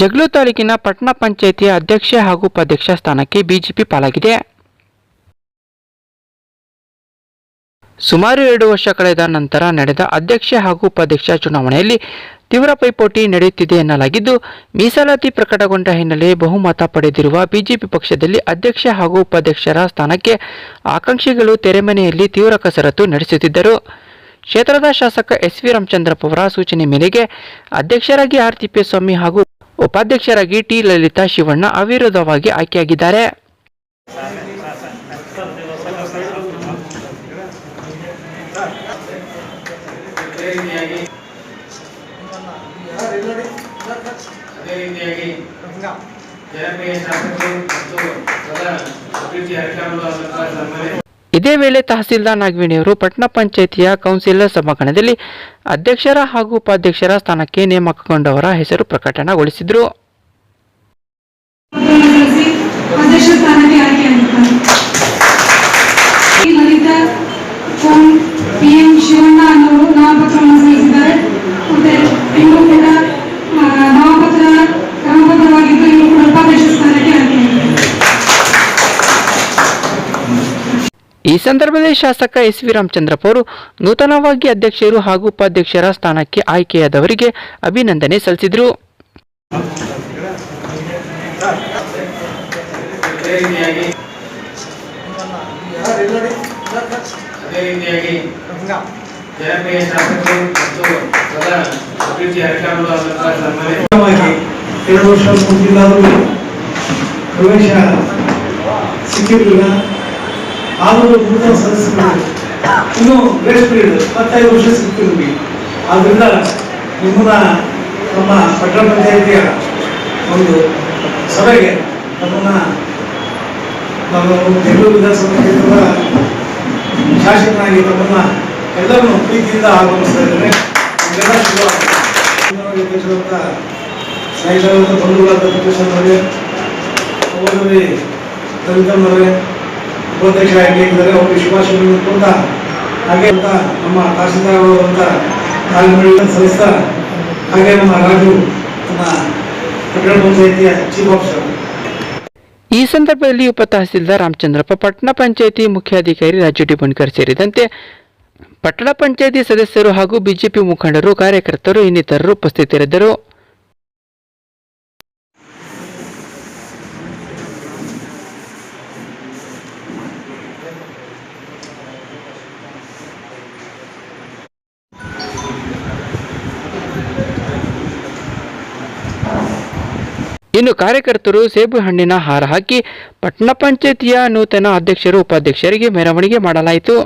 ಜಗಳೂರು ತಾಲೂಕಿನ ಪಟ್ಟಣ ಪಂಚಾಯಿತಿಯ ಅಧ್ಯಕ್ಷೆ ಹಾಗೂ ಉಪಾಧ್ಯಕ್ಷ ಸ್ಥಾನಕ್ಕೆ ಬಿಜೆಪಿ ಪಾಲಾಗಿದೆ. ಸುಮಾರು ಎರಡು ವರ್ಷ ಕಳೆದ ನಂತರ ನಡೆದ ಅಧ್ಯಕ್ಷೆ ಹಾಗೂ ಉಪಾಧ್ಯಕ್ಷ ಚುನಾವಣೆಯಲ್ಲಿ ತೀವ್ರ ಪೈಪೋಟಿ ನಡೆಯುತ್ತಿದೆ ಎನ್ನಲಾಗಿದ್ದು, ಮೀಸಲಾತಿ ಪ್ರಕಟಗೊಂಡ ಹಿನ್ನೆಲೆ ಬಹುಮತ ಪಡೆದಿರುವ ಬಿಜೆಪಿ ಪಕ್ಷದಲ್ಲಿ ಅಧ್ಯಕ್ಷ ಹಾಗೂ ಉಪಾಧ್ಯಕ್ಷರ ಸ್ಥಾನಕ್ಕೆ ಆಕಾಂಕ್ಷಿಗಳು ತೆರೆಮನೆಯಲ್ಲಿ ತೀವ್ರ ಕಸರತ್ತು ನಡೆಸುತ್ತಿದ್ದರು. ಕ್ಷೇತ್ರದ ಶಾಸಕ ಎಸ್ ವಿ ರಾಮಚಂದ್ರಪ್ಪ ಅವರ ಸೂಚನೆ ಮೇರೆಗೆ ಅಧ್ಯಕ್ಷರಾಗಿ ಆರ್ ತಿಪ್ಪೇಸ್ವಾಮಿ ಹಾಗೂ ಉಪಾಧ್ಯಕ್ಷರಾಗಿ ಟಿ ಲಲಿತಾ ಶಿವಣ್ಣ ಅವಿರೋಧವಾಗಿ ಆಯ್ಕೆಯಾಗಿದ್ದಾರೆ. ಜನಪ್ರಿಯ ಶಾಸಕರು ಮತ್ತು ಇದೇ ವೇಳೆ ತಹಸೀಲ್ದಾರ್ ನಾಗವೇಣಿಯವರು ಪಟ್ಟಣ ಪಂಚಾಯಿತಿಯ ಕೌನ್ಸಿಲರ್ ಸಭಾಂಗಣದಲ್ಲಿ ಅಧ್ಯಕ್ಷರ ಹಾಗೂ ಉಪಾಧ್ಯಕ್ಷರ ಸ್ಥಾನಕ್ಕೆ ನೇಮಕಗೊಂಡವರ ಹೆಸರು ಪ್ರಕಟಣೆಗೊಳಿಸಿದರು. ಅಧ್ಯಕ್ಷ ಈ ಸಂದರ್ಭದಲ್ಲಿ ಶಾಸಕ ಎಸ್ ವಿ ರಾಮಚಂದ್ರಪ್ಪ ಅವರು ನೂತನವಾಗಿ ಅಧ್ಯಕ್ಷರು ಹಾಗೂ ಉಪಾಧ್ಯಕ್ಷರ ಸ್ಥಾನಕ್ಕೆ ಆಯ್ಕೆಯಾದವರಿಗೆ ಅಭಿನಂದನೆ ಸಲ್ಲಿಸಿದರು. ಎರಡು ವರ್ಷ ಪ್ರವೇಶ ಸಿಕ್ಕಿರಲಿಲ್ಲ. ಆದರೂ ನೂತನ ಸದಸ್ಯರು ಇನ್ನೂ ಗ್ರೇಸ್ ಪೀರಿಯಡ್ ಇಪ್ಪತ್ತೈದು ವರ್ಷ ಸಿಕ್ಕಿದ್ವಿ ಆದ್ದರಿಂದ ನಿಮ್ಮನ್ನ ನಮ್ಮ ಪಟ್ಟಣ ಪಂಚಾಯಿತಿಯ ಒಂದು ಸಭೆಗೆ ನಮ್ಮನ್ನ ನಾವು ಬೆಂಗಳೂರು ವಿಧಾನಸಭಾ ಕ್ಷೇತ್ರದ ಶಾಸಕನಾಗಿ ನಮ್ಮನ್ನ ಎಲ್ಲರನ್ನು ಪ್ರೀತಿಯಿಂದ ಆಗಮಿಸ್ತಾ ಇದ್ದೇನೆ ಬಂಧುಗಳ ಶುಭವಾಗಲಿ. ಅಧ್ಯಕ್ಷರಾದ ಸ್ನೇಹಿತರಾದ ಬಂಧುಗಳಾದ ಲಲಿತಮ್ಮನವರೇ ಉಪಾಧ್ಯಕ್ಷ ಆಗಿದ್ದಾರೆ ಅವರಿಗೆ ಶುಭಾಶಯಗಳನ್ನು ಕೊಡ್ತಾ ಹಾಗೆ ಅಂತ ನಮ್ಮ ತಹಸೀಲ್ದಾರ್ ಅವರು ಅಂತ ತಾಳ್ಮೆಗಳನ್ನು ಸಲ್ಲಿಸ್ತಾ ಹಾಗೆ ನಮ್ಮ ರಾಜು, ನಮ್ಮ ಪಟ್ಟಣ ಪಂಚಾಯಿತಿಯ ಚೀಫ್ ಆಫೀಸರ್ ಈ ಸಂದರ್ಭದಲ್ಲಿ ಉಪ ತಹಸೀಲ್ದಾರ್ ರಾಮಚಂದ್ರಪ್ಪ, ಪಟ್ಟಣ ಪಂಚಾಯಿತಿ ಮುಖ್ಯಾಧಿಕಾರಿ ರಾಜು ಡಿ ಬಣ್ಕರ್ ಸೇರಿದಂತೆ ಪಟ್ಟಣ ಪಂಚಾಯಿತಿ ಸದಸ್ಯರು ಹಾಗೂ ಬಿಜೆಪಿ ಮುಖಂಡರು, ಕಾರ್ಯಕರ್ತರು, ಇನ್ನಿತರರು ಉಪಸ್ಥಿತರಿದ್ದರು. ಇನ್ನು ಕಾರ್ಯಕರ್ತರು ಸೇಬು ಹಣ್ಣಿನ ಹಾರ ಹಾಕಿ ಪಟ್ಟಣ ಪಂಚಾಯತಿಯ ನೂತನ ಅಧ್ಯಕ್ಷರು ಉಪಾಧ್ಯಕ್ಷರಿಗೆ ಮೆರವಣಿಗೆ ಮಾಡಲಾಯಿತು.